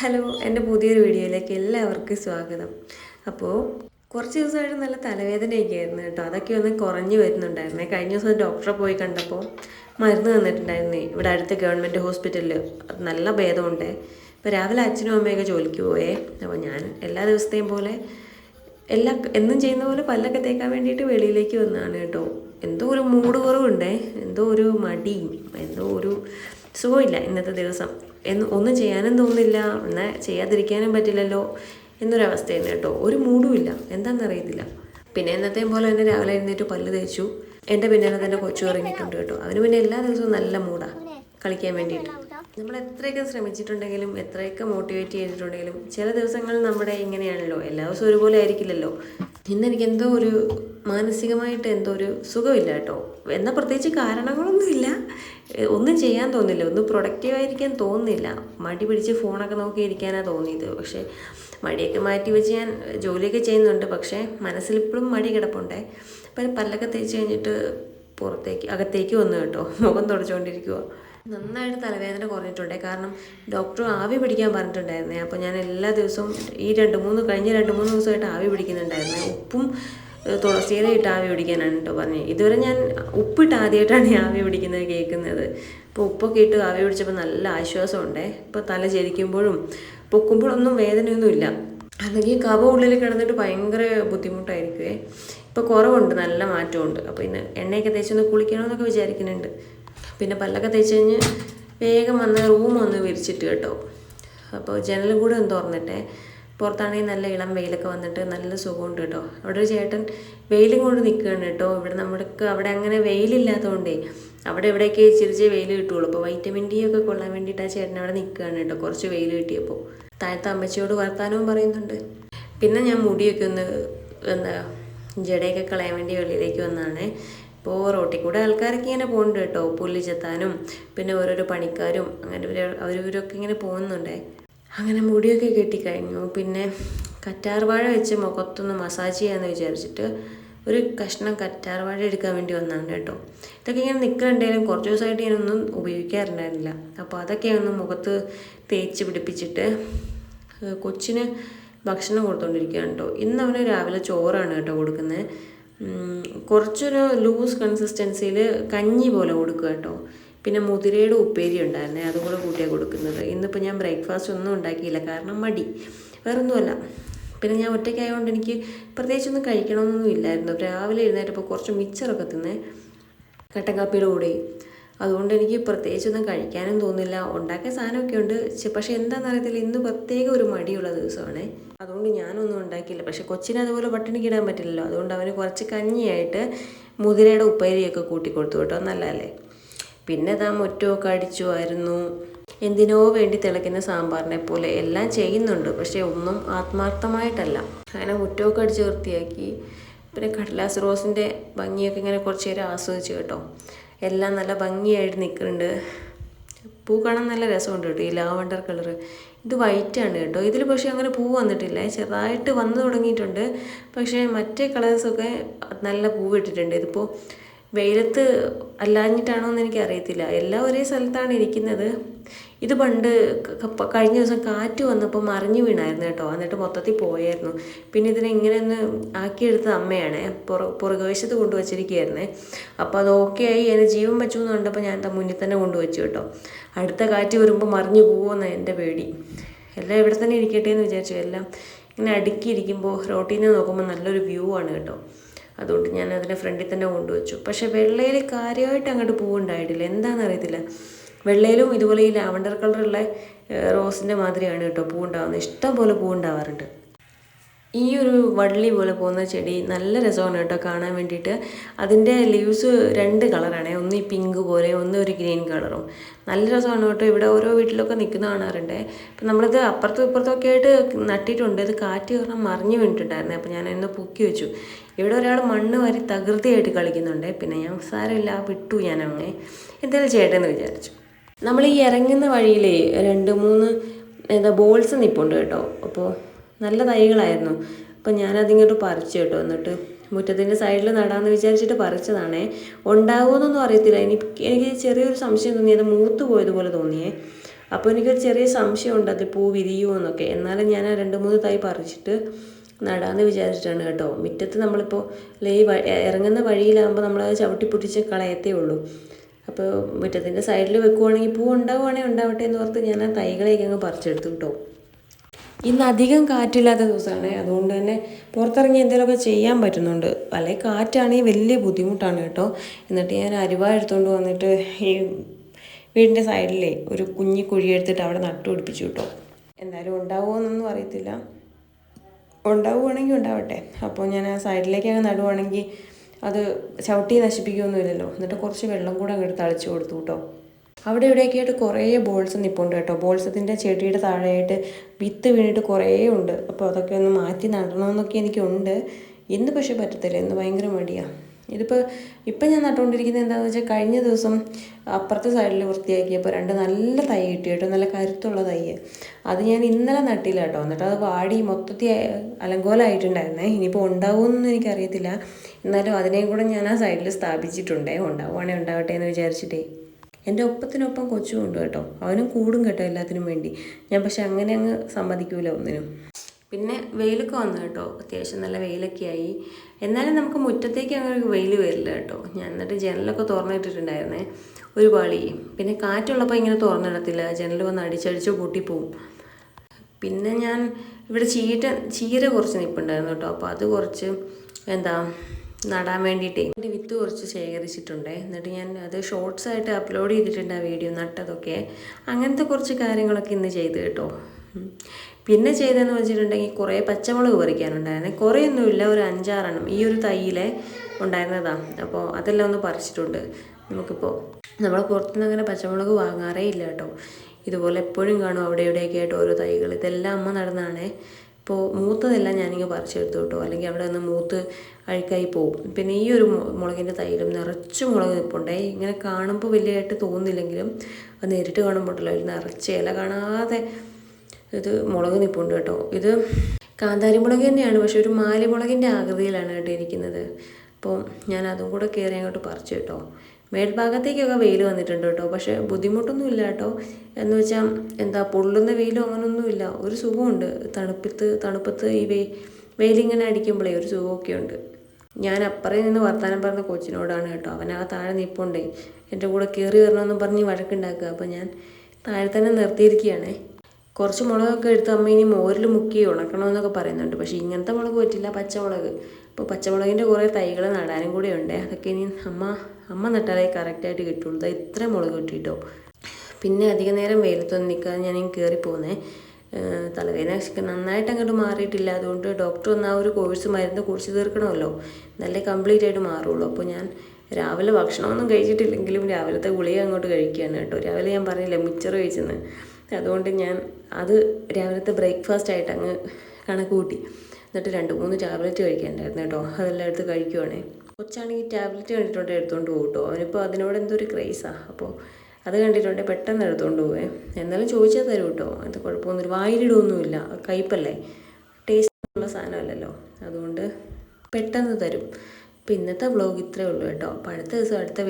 Hello എന്റെ പുതിയൊരു വീഡിയോയിലേക്ക് എല്ലാവർക്കും സ്വാഗതം. അപ്പോൾ കുറച്ച് ദിവസമായിട്ട് നല്ല തലവേദനയൊക്കെ ആയിരുന്നു കേട്ടോ. അതൊക്കെ ഒന്ന് കുറഞ്ഞു വരുന്നുണ്ടായിരുന്നു. കഴിഞ്ഞ ദിവസം ഡോക്ടറെ പോയി കണ്ടപ്പോൾ മരുന്ന് തന്നിട്ടുണ്ടായിരുന്നേ. ഇവിടെ അടുത്ത ഗവൺമെന്റ് ഹോസ്പിറ്റലിൽ നല്ല ഭേദമുണ്ടേ. ഇപ്പോൾ രാവിലെ അച്ഛനും അമ്മയൊക്കെ ജോലിക്ക് പോയേ. അപ്പോൾ ഞാൻ എല്ലാ ദിവസത്തെയും പോലെ എല്ലാ എന്നും ചെയ്യുന്ന പോലെ പല്ലൊക്കെ തേക്കാൻ വേണ്ടിയിട്ട് വെളിയിലേക്ക് വന്നതാണ് കേട്ടോ. എന്തോ ഒരു മൂഡ് കുറവുണ്ടേ എന്തോ ഒരു മടിയും എന്തോ ഒരു സുഖമില്ല ഇന്നത്തെ ദിവസം. എന്ന് ഒന്നും ചെയ്യാനും തോന്നില്ല എന്നാൽ ചെയ്യാതിരിക്കാനും പറ്റില്ലല്ലോ എന്നൊരവസ്ഥയാണ് കേട്ടോ. ഒരു മൂഡും ഇല്ല. എന്താണെന്നറിയത്തില്ല പിന്നെ എന്നത്തെയും പോലെ തന്നെ രാവിലെ എഴുന്നേറ്റ് പല്ല് തേച്ചു. എന്റെ പിന്നാലെ തന്നെ കൊച്ചു ഇറങ്ങിയിട്ടുണ്ട് കേട്ടോ. അവന് പിന്നെ എല്ലാ ദിവസവും നല്ല മൂടാണ് കളിക്കാൻ വേണ്ടിയിട്ട്. നമ്മൾ എത്രയൊക്കെ ശ്രമിച്ചിട്ടുണ്ടെങ്കിലും എത്രയൊക്കെ മോട്ടിവേറ്റ് ചെയ്തിട്ടുണ്ടെങ്കിലും ചില ദിവസങ്ങൾ നമ്മുടെ ഇങ്ങനെയാണല്ലോ. എല്ലാ ദിവസവും ഒരുപോലെ ആയിരിക്കില്ലല്ലോ. ഇന്ന് എനിക്ക് എന്തോ ഒരു മാനസികമായിട്ട് എന്തോ ഒരു സുഖമില്ല കേട്ടോ. എന്നാൽ പ്രത്യേകിച്ച് കാരണങ്ങളൊന്നുമില്ല. ഒന്നും ചെയ്യാൻ തോന്നില്ല. ഒന്നും പ്രൊഡക്റ്റീവ് ആയിരിക്കാൻ തോന്നുന്നില്ല മടി പിടിച്ച് ഫോണൊക്കെ നോക്കി ഇരിക്കാനാണ് തോന്നിയത്. പക്ഷേ മടിയൊക്കെ മാറ്റി വെച്ച് ഞാൻ ജോലിയൊക്കെ ചെയ്യുന്നുണ്ട്. പക്ഷേ മനസ്സിലിപ്പോഴും മടി കിടപ്പുണ്ടേ. അപ്പം പല്ലൊക്കെ തേച്ച് കഴിഞ്ഞിട്ട് പുറത്തേക്ക് അകത്തേക്ക് വന്നു കേട്ടോ. മുഖം തുടച്ചുകൊണ്ടിരിക്കുക നന്നായിട്ട് തലവേദന കുറഞ്ഞിട്ടുണ്ട്. കാരണം ഡോക്ടർ ആവി പിടിക്കാൻ പറഞ്ഞിട്ടുണ്ടായിരുന്നേ. അപ്പോൾ ഞാൻ എല്ലാ ദിവസവും ഈ രണ്ട് മൂന്ന് കഴിഞ്ഞ രണ്ട് മൂന്ന് ദിവസമായിട്ട് ആവി പിടിക്കുന്നുണ്ടായിരുന്നേ. ഉപ്പും തുളസിയില ഇട്ട് ആവി പിടിക്കാനാണ് കേട്ടോ പറഞ്ഞത് ഇതുവരെ ഞാൻ ഉപ്പിട്ട് ആദ്യമായിട്ടാണ് ആവി പിടിക്കുന്നത് കേൾക്കുന്നത്. അപ്പോൾ ഉപ്പൊക്കെ ഇട്ട് ആവി പിടിച്ചപ്പോൾ നല്ല ആശ്വാസമുണ്ടേ. ഇപ്പോൾ തല ചരിക്കുമ്പോഴും പൊക്കുമ്പോഴൊന്നും വേദനയൊന്നുമില്ല അല്ലെങ്കിൽ കവ ഉള്ളിൽ കിടന്നിട്ട് ഭയങ്കര ബുദ്ധിമുട്ടായിരിക്കുമേ ഇപ്പോൾ കുറവുണ്ട് നല്ല മാറ്റമുണ്ട് അപ്പോൾ ഇന്ന് എണ്ണയൊക്കെ തേച്ചൊന്ന് കുളിക്കണമെന്നൊക്കെ വിചാരിക്കുന്നുണ്ട്. പിന്നെ പല്ലൊക്കെ തേച്ച് കഴിഞ്ഞ് വേഗം വന്ന് റൂം ഒന്ന് വിരിച്ചിട്ട് കേട്ടോ. അപ്പോൾ ജനലും കൂടെ ഒന്ന് തുറന്നിട്ടേ. പുറത്താണെങ്കിൽ നല്ല ഇളം വെയിലൊക്കെ വന്നിട്ട് നല്ല സുഖമുണ്ട് കേട്ടോ. അവിടെ ഒരു ചേട്ടൻ വെയിലും കൊണ്ട് നിൽക്കുകയാണ് കേട്ടോ. ഇവിടെ നമ്മൾക്ക് അവിടെ അങ്ങനെ വെയിലില്ലാത്തതുകൊണ്ടേ അവിടെ എവിടെയൊക്കെ ചിരിച്ച് വെയിൽ കിട്ടുള്ളൂ അപ്പോൾ വൈറ്റമിൻ ഡി ഒക്കെ കൊള്ളാൻ വേണ്ടിയിട്ട് ആ ചേട്ടൻ അവിടെ നിൽക്കുകയാണ് കേട്ടോ. കുറച്ച് വെയിൽ കിട്ടിയപ്പോൾ താഴത്തെ അമ്മച്ചിയോട് വർത്താനവും പറയുന്നുണ്ട്. പിന്നെ ഞാൻ മുടിയൊക്കെ ഒന്ന് എന്താ ജടയൊക്കെ കളയാൻ വേണ്ടി വെളിയിലേക്ക് വന്നതാണ്. ഇപ്പോൾ റോട്ടിൽ കൂടെ ആൾക്കാരൊക്കെ ഇങ്ങനെ പോകുന്നുണ്ട് കേട്ടോ. പുല്ല് ചെത്താനും പിന്നെ ഓരോരോ പണിക്കാരും അങ്ങനെ അവരവരൊക്കെ ഇങ്ങനെ പോകുന്നുണ്ടേ. അങ്ങനെ മുടിയൊക്കെ കെട്ടിക്കഴിഞ്ഞു. പിന്നെ കറ്റാർവാഴ വെച്ച് മുഖത്തൊന്ന് മസാജ് ചെയ്യാമെന്ന് വിചാരിച്ചിട്ട് ഒരു കഷ്ണം കറ്റാർവാഴ എടുക്കാൻ വേണ്ടി വന്നാണ് കേട്ടോ. ഇതൊക്കെ ഇങ്ങനെ നിൽക്കുന്നുണ്ടെങ്കിലും കുറച്ച് ദിവസമായിട്ട് ഞാനൊന്നും ഉപയോഗിക്കാറുണ്ടായിരുന്നില്ല. അപ്പോൾ അതൊക്കെ ഒന്ന് മുഖത്ത് തേച്ച് പിടിപ്പിച്ചിട്ട് കൊച്ചിന് ഭക്ഷണം കൊടുത്തുകൊണ്ടിരിക്കുകയാണ് കേട്ടോ. ഇന്ന് അവന് രാവിലെ ചോറാണ് കേട്ടോ കൊടുക്കുന്നത് കുറച്ചൊരു ലൂസ് കൺസിസ്റ്റൻസിയിൽ കഞ്ഞി പോലെ കൊടുക്കുക കേട്ടോ. പിന്നെ മുതിരയുടെ ഉപ്പേരി ഉണ്ടായിരുന്നേ അതുകൂടെ കൂട്ടിയാണ് കൊടുക്കുന്നത്. ഇന്നിപ്പോൾ ഞാൻ ബ്രേക്ക്ഫാസ്റ്റ് ഒന്നും ഉണ്ടാക്കിയില്ല കാരണം മടി. വേറൊന്നുമല്ല. പിന്നെ ഞാൻ ഒറ്റയ്ക്കായതുകൊണ്ട് എനിക്ക് പ്രത്യേകിച്ചൊന്നും കഴിക്കണമെന്നൊന്നും ഇല്ലായിരുന്നു. രാവിലെ എഴുന്നേറ്റപ്പോൾ കുറച്ച് മിച്ചറൊക്കെ തിന്നേ കട്ടൻ കാപ്പിയുടെ കൂടെ അതുകൊണ്ട് എനിക്ക് പ്രത്യേകിച്ചൊന്നും കഴിക്കാനും തോന്നില്ല ഉണ്ടാക്കിയ സാധനമൊക്കെ ഉണ്ട്. പക്ഷേ എന്താണെന്ന് അറിയത്തില്ല. ഇന്ന് പ്രത്യേക ഒരു മടിയുള്ള ദിവസമാണ്. അതുകൊണ്ട് ഞാനൊന്നും ഉണ്ടാക്കിയില്ല. പക്ഷെ കൊച്ചിനെ അതുപോലെ പട്ടിണിക്ക് ഇടാൻ പറ്റില്ലല്ലോ. അതുകൊണ്ട് അവന് കുറച്ച് കഞ്ഞിയായിട്ട് മുതിരയുടെ ഉപ്പേരിയൊക്കെ കൂട്ടി കൊടുത്തു കേട്ടോ. നല്ലതല്ലേ? പിന്നെ താ മുറ്റമൊക്കെ അടിച്ചുമായിരുന്നു എന്തിനോ വേണ്ടി തിളയ്ക്കുന്ന സാമ്പാറിനെ പോലെ എല്ലാം ചെയ്യുന്നുണ്ട്. പക്ഷേ ഒന്നും ആത്മാർത്ഥമായിട്ടല്ല. അങ്ങനെ മുറ്റമൊക്കെ അടിച്ച് വൃത്തിയാക്കി. പിന്നെ കടലാസ് റോസിന്റെ ഭംഗിയൊക്കെ ഇങ്ങനെ കുറച്ച് നേരം ആസ്വദിച്ചു കേട്ടോ. എല്ലാം നല്ല ഭംഗിയായിട്ട് നിൽക്കുന്നുണ്ട്. പൂ കാണാൻ നല്ല രസമുണ്ട് കേട്ടോ ഈ ലാവണ്ടർ കളർ ഇത് വൈറ്റ് ആണ് കേട്ടോ. ഇതിൽ പക്ഷേ അങ്ങനെ പൂ വന്നിട്ടില്ല. ചെറുതായിട്ട് വന്നു തുടങ്ങിയിട്ടുണ്ട്. പക്ഷേ മറ്റേ കളേഴ്സൊക്കെ നല്ല പൂവിട്ടിട്ടുണ്ട്. ഇതിപ്പോൾ വെയിലത്ത് അല്ലാഞ്ഞിട്ടാണോ എന്ന് എനിക്ക് അറിയത്തില്ല എല്ലാം ഒരേ സ്ഥലത്താണ് ഇരിക്കുന്നത്. ഇത് പണ്ട് കഴിഞ്ഞ ദിവസം കാറ്റ് വന്നപ്പോൾ മറിഞ്ഞു വീണായിരുന്നു കേട്ടോ. എന്നിട്ട് മൊത്തത്തിൽ പോയായിരുന്നു. പിന്നെ ഇതിനെ ഇങ്ങനെ ഒന്ന് ആക്കിയെടുത്തത് അമ്മയാണ്. പുറ പുറകുവശത്ത് കൊണ്ടുവച്ചിരിക്കുകയായിരുന്നേ. അപ്പോൾ അത് ഓക്കെ ആയി എന്റെ ജീവൻ വെച്ചു എന്ന് കണ്ടപ്പോൾ ഞാൻ മുന്നിൽ തന്നെ കൊണ്ടുവച്ചു കേട്ടോ. അടുത്ത കാറ്റ് വരുമ്പോൾ മറിഞ്ഞു പോകുമെന്ന് എന്റെ പേടി. എല്ലാം ഇവിടെ തന്നെ ഇരിക്കട്ടെ എന്ന് വിചാരിച്ചു. എല്ലാം ഇങ്ങനെ അടുക്കിയിരിക്കുമ്പോൾ റോട്ടിൽ നിന്ന് നോക്കുമ്പോൾ നല്ലൊരു വ്യൂ ആണ് കേട്ടോ. അതുകൊണ്ട് ഞാൻ അതിനെ ഫ്രണ്ടിൽ തന്നെ കൊണ്ടുവച്ചു. പക്ഷേ വെള്ളയിൽ കാര്യമായിട്ട് അങ്ങോട്ട് പൂവുണ്ടായിട്ടില്ല. എന്താണെന്ന് അറിയത്തില്ല വെള്ളയിലും ഇതുപോലെ ഈ ലാവണ്ടർ കളറുള്ള റോസിന്റെ മാതിരിയാണ് കേട്ടോ പൂവുണ്ടാവുന്നത്. ഇഷ്ടം പോലെ പൂവുണ്ടാവാറുണ്ട്. ഈ ഒരു വള്ളി പോലെ പോകുന്ന ചെടി നല്ല രസമാണ് കേട്ടോ കാണാൻ വേണ്ടിയിട്ട്. അതിന്റെ ലീവ്സ് രണ്ട് കളറാണ്. ഒന്ന് ഈ പിങ്ക് പോലെ ഒന്ന് ഒരു ഗ്രീൻ കളറും. നല്ല രസമാണ് കേട്ടോ. ഇവിടെ ഓരോ വീട്ടിലൊക്കെ നിൽക്കുന്ന കാണാറുണ്ട്. അപ്പം നമ്മളിത് അപ്പുറത്തും ഇപ്പുറത്തും ഒക്കെ ആയിട്ട് നട്ടിട്ടുണ്ട്. ഇത് കാറ്റ് കാരണം മറിഞ്ഞു വീണിട്ടുണ്ടായിരുന്നു. അപ്പോൾ ഞാൻ ഇന്ന് പൊക്കി വെച്ചു. ഇവിടെ ഒരാൾ മണ്ണ് വരി തകൃതിയായിട്ട് കളിക്കുന്നുണ്ട്. പിന്നെ ഞാൻ സാരമില്ല വിട്ടു ഞാൻ അങ്ങനെ എന്തായാലും ചേട്ടനെന്ന് വിചാരിച്ചു. നമ്മൾ ഈ ഇറങ്ങുന്ന വഴിയിലേ രണ്ട് മൂന്ന് എന്താ ബോൾസ് നിൽപ്പുണ്ട് കേട്ടോ. അപ്പോൾ നല്ല തൈകളായിരുന്നു. അപ്പം ഞാനതിങ്ങോട്ട് പറിച്ചു കേട്ടോ. എന്നിട്ട് മുറ്റത്തിന്റെ സൈഡിൽ നടാമെന്ന് വിചാരിച്ചിട്ട് പറിച്ചതാണേ. ഉണ്ടാകുമെന്നൊന്നും അറിയത്തില്ല. എനിക്ക് എനിക്ക് ചെറിയൊരു സംശയം തോന്നി. അത് മൂത്ത് പോയതുപോലെ തോന്നിയേ. അപ്പോൾ എനിക്കൊരു ചെറിയ സംശയമുണ്ട്. അത് പൂ വിരിയുമോ എന്നൊക്കെ. എന്നാലും ഞാൻ രണ്ട് മൂന്ന് തൈ പറിച്ചിട്ട് നടാന്ന് വിചാരിച്ചിട്ടാണ് കേട്ടോ. മുറ്റത്ത് നമ്മളിപ്പോൾ അല്ലെ ഈ ഇറങ്ങുന്ന വഴിയിലാകുമ്പോൾ നമ്മൾ ചവിട്ടി പൊട്ടിച്ച് കളയത്തേ ഉള്ളൂ. അപ്പോൾ മുറ്റത്തിന്റെ സൈഡിൽ വെക്കുവാണെങ്കിൽ പൂ ഉണ്ടാവുകയാണെങ്കിൽ ഉണ്ടാവട്ടെ എന്ന് ഓർത്ത് ഞാൻ ആ തൈകളേക്ക് അങ്ങ് പറിച്ചെടുത്തു കേട്ടോ. ഇന്ന് അധികം കാറ്റില്ലാത്ത ദിവസമാണ്. അതുകൊണ്ട് തന്നെ പുറത്തിറങ്ങി എന്തെങ്കിലുമൊക്കെ ചെയ്യാൻ പറ്റുന്നുണ്ട്. അല്ലെങ്കിൽ കാറ്റാണെങ്കിൽ വലിയ ബുദ്ധിമുട്ടാണ് കേട്ടോ. എന്നിട്ട് ഞാൻ അരിവ എടുത്തുകൊണ്ട് വന്നിട്ട് ഈ വീടിന്റെ സൈഡിലേ ഒരു കുഞ്ഞി കുഴി എടുത്തിട്ട് അവിടെ നട്ടു പിടിപ്പിച്ചു കേട്ടോ. എന്തായാലും ഉണ്ടാവുമോ എന്നൊന്നും അറിയത്തില്ല. ഉണ്ടാവുകയാണെങ്കിൽ ഉണ്ടാവട്ടെ. അപ്പോൾ ഞാൻ ആ സൈഡിലേക്ക് അങ്ങ് നടുവാണെങ്കിൽ അത് ചവിട്ടി നശിപ്പിക്കുകയൊന്നുമില്ലല്ലോ. എന്നിട്ട് കുറച്ച് വെള്ളം കൂടെ അങ്ങോട്ട് തളിച്ചു കൊടുത്തു കേട്ടോ. അവിടെ ഇവിടെയൊക്കെ ആയിട്ട് കുറേ ബോൾസ് നിൽപ്പുണ്ട് കേട്ടോ. ബോൾസത്തിന്റെ ചെടിയുടെ താഴെയായിട്ട് വിത്ത് വീണിട്ട് കുറേ ഉണ്ട്. അപ്പോൾ അതൊക്കെ ഒന്ന് മാറ്റി നടണമെന്നൊക്കെ എനിക്കുണ്ട്. ഇന്ന് പക്ഷേ പറ്റത്തില്ല. ഇന്ന് ഭയങ്കര മടിയാണ് ഇതിപ്പോൾ ഇപ്പം ഞാൻ നട്ടുകൊണ്ടിരിക്കുന്നത് എന്താണെന്ന് വെച്ചാൽ കഴിഞ്ഞ ദിവസം അപ്പുറത്തെ സൈഡിൽ വൃത്തിയാക്കിയപ്പോൾ രണ്ട് നല്ല തൈ കിട്ടി കേട്ടോ. നല്ല കരുത്തുള്ള തൈ അത് ഞാൻ ഇന്നലെ നട്ടില്ല കേട്ടോ. എന്നിട്ട് അത് വാടി മൊത്തത്തിൽ അലങ്കോലമായിട്ടുണ്ടായിരുന്നേ ഇനിയിപ്പോൾ ഉണ്ടാവുമെന്നൊന്നും എനിക്കറിയത്തില്ല. എന്നാലും അതിനെയും കൂടെ ഞാൻ ആ സൈഡിൽ സ്ഥാപിച്ചിട്ടുണ്ടേ. ഉണ്ടാവുകയാണെങ്കിൽ ഉണ്ടാവട്ടെ എന്ന് വിചാരിച്ചിട്ടേ. എന്റെ ഒപ്പത്തിനൊപ്പം കൊച്ചുമുണ്ട് കേട്ടോ. അവനും കൂടും കേട്ടോ എല്ലാത്തിനും വേണ്ടി. ഞാൻ പക്ഷെ അങ്ങനെ അങ്ങ് സമ്മതിക്കൂല ഒന്നിനും. പിന്നെ വെയിലൊക്കെ വന്നു കേട്ടോ. അത്യാവശ്യം നല്ല വെയിലൊക്കെ ആയി. എന്നാലും നമുക്ക് മുറ്റത്തേക്ക് അങ്ങനെ വെയിൽ വരില്ല കേട്ടോ. ഞാൻ എന്നിട്ട് ജനലൊക്കെ തുറന്നിട്ടിട്ടുണ്ടായിരുന്നേ. ഒരു പാളി. പിന്നെ കാറ്റുള്ളപ്പോൾ ഇങ്ങനെ തുറന്നിടത്തില്ല. ജനൽ വന്ന് അടിച്ചടിച്ച് പൊട്ടിപ്പോവും പിന്നെ ഞാൻ ഇവിടെ ചീര ചീര കുറച്ച് നിൽപ്പുണ്ടായിരുന്നു കേട്ടോ. അപ്പോൾ അത് കുറച്ച് എന്താ നടാൻ വേണ്ടിയിട്ടേ. എന്റെ വിത്ത് കുറച്ച് ശേഖരിച്ചിട്ടുണ്ട്. എന്നിട്ട് ഞാൻ അത് ഷോർട്സ് ആയിട്ട് അപ്ലോഡ് ചെയ്തിട്ടുണ്ട് ആ വീഡിയോ നട്ടതൊക്കെ. അങ്ങനത്തെ കുറച്ച് കാര്യങ്ങളൊക്കെ ഇന്ന് ചെയ്ത് കേട്ടോ. പിന്നെ ചെയ്തതെന്ന് വെച്ചിട്ടുണ്ടെങ്കിൽ കുറേ പച്ചമുളക് പറിക്കാനുണ്ടായിരുന്നേ. കുറേയൊന്നുമില്ല ഒരു അഞ്ചാറെണ്ണം. ഈ ഒരു തൈയിലെ ഉണ്ടായിരുന്നതാണ് അപ്പോൾ അതെല്ലാം ഒന്ന് പറിച്ചിട്ടുണ്ട്. നമുക്കിപ്പോൾ നമ്മൾ പുറത്തുനിന്ന് അങ്ങനെ പച്ചമുളക് വാങ്ങാറേ ഇല്ല കേട്ടോ. ഇതുപോലെ എപ്പോഴും കാണും അവിടെ ഇവിടെയൊക്കെ ആയിട്ട് ഓരോ തൈകൾ. ഇതെല്ലാം അമ്മ നടന്നാണ് ഇപ്പോൾ മൂത്തതെല്ലാം ഞാനിങ്ങനെ പറിച്ചെടുത്തു കേട്ടോ. അല്ലെങ്കിൽ അവിടെ നിന്ന് മൂത്ത് അഴുക്കായി പോവും. പിന്നെ ഈ ഒരു മുളകിന്റെ തൈയിലും നിറച്ച് മുളക് നിൽപ്പുണ്ടേ. ഇങ്ങനെ കാണുമ്പോൾ വലിയതായിട്ട് തോന്നുന്നില്ലെങ്കിലും അത് നേരിട്ട് കാണുമ്പോഴല്ലോ അതിൽ നിറച്ച് ഇല കാണാതെ ഇത് മുളക് നിപ്പുണ്ട് കേട്ടോ. ഇത് കാന്താരി മുളക് തന്നെയാണ് പക്ഷെ ഒരു മാലിമുളകിന്റെ ആകൃതിയിലാണ് കേട്ടോ ഇരിക്കുന്നത്. അപ്പോൾ ഞാൻ അതും കൂടെ കയറി അങ്ങോട്ട് പറിച്ചു കേട്ടോ. മേൽഭാഗത്തേക്കൊക്കെ വെയിൽ വന്നിട്ടുണ്ട് കേട്ടോ പക്ഷേ ബുദ്ധിമുട്ടൊന്നുമില്ല കേട്ടോ. എന്ന് വെച്ചാൽ എന്താ പൊള്ളുന്ന വെയിലും അങ്ങനൊന്നുമില്ല ഒരു സുഖമുണ്ട്. തണുപ്പത്ത് തണുപ്പത്ത് ഈ വെയിൽ വെയിലിങ്ങനെ അടിക്കുമ്പോഴേ ഒരു സുഖമൊക്കെ ഉണ്ട്. ഞാൻ അപ്പുറേ നിന്ന് വർത്താനം പറഞ്ഞ കൊച്ചിനോടാണ് കേട്ടോ. അവൻ ആ താഴെ നിപ്പുണ്ടേ. എന്റെ കൂടെ കയറി വരണമെന്നും പറഞ്ഞ് വഴക്കുണ്ടാക്കുക. അപ്പോൾ ഞാൻ താഴെ തന്നെ നിർത്തിയിരിക്കുകയാണേ. കുറച്ച് മുളകൊക്കെ എടുത്ത് അമ്മ ഇനി മോരിൽ മുക്കി ഉണക്കണമെന്നൊക്കെ പറയുന്നുണ്ട്. പക്ഷേ ഇങ്ങനത്തെ മുളക് പറ്റില്ല പച്ചമുളക്. അപ്പോൾ പച്ചമുളകിന്റെ കുറേ തൈകൾ നടാനും കൂടെ ഉണ്ട്. അതൊക്കെ ഇനി അമ്മ അമ്മ നട്ടാലേ കറക്റ്റായിട്ട് കിട്ടുള്ളൂ. ഇത്ര മുളക് കിട്ടിയിട്ടോ പിന്നെ അധിക നേരം വെയിലത്തൊന്നും നിൽക്കാതെ ഞാൻ കയറി പോകുന്നേ തലവേദന നന്നായിട്ട് അങ്ങോട്ട് മാറിയിട്ടില്ല. അതുകൊണ്ട് ഡോക്ടർ ഒന്ന് ആ ഒരു കോഴ്സ് മരുന്ന് കുടിച്ച് തീർക്കണമല്ലോ. നല്ല കംപ്ലീറ്റ് ആയിട്ട് മാറുള്ളൂ. അപ്പോൾ ഞാൻ രാവിലെ ഭക്ഷണമൊന്നും കഴിച്ചിട്ടില്ലെങ്കിലും രാവിലത്തെ ഗുളിക അങ്ങോട്ട് കഴിക്കുകയാണ് കേട്ടോ. രാവിലെ ഞാൻ പറഞ്ഞില്ല മിച്ചർ കഴിച്ചെന്ന്. അതുകൊണ്ട് ഞാൻ അത് രാവിലത്തെ ബ്രേക്ക്ഫാസ്റ്റ് ആയിട്ട് അങ്ങ് കണക്ക് കൂട്ടി. എന്നിട്ട് രണ്ട് മൂന്ന് ടാബ്ലറ്റ് കഴിക്കാനുണ്ടായിരുന്നു കേട്ടോ. അതെല്ലാം എടുത്ത് കഴിക്കുവാണേ. കൊച്ചാണെങ്കിൽ ടാബ്ലറ്റ് കണ്ടിട്ടുണ്ട് എടുത്തുകൊണ്ട് പോകും കേട്ടോ. അവനിപ്പോൾ അതിനോട് എന്തൊരു ക്രേസാണ് അപ്പോൾ അത് കണ്ടിട്ടുണ്ട് പെട്ടെന്ന് എടുത്തുകൊണ്ട് പോവേ. എന്നാലും ചോദിച്ചാൽ തരും കേട്ടോ. അത് കുഴപ്പമൊന്നുമില്ല വായിലിടൊന്നുമില്ല കയ്പല്ലേ ടേസ്റ്റ് ഉള്ള സാധനമല്ലല്ലോ. അതുകൊണ്ട് പെട്ടെന്ന് തരും. അപ്പോൾ ഇന്നത്തെ വ്ളോഗ് ഇത്രയേ ഉള്ളൂ കേട്ടോ. അപ്പോൾ അടുത്ത ദിവസം അടുത്ത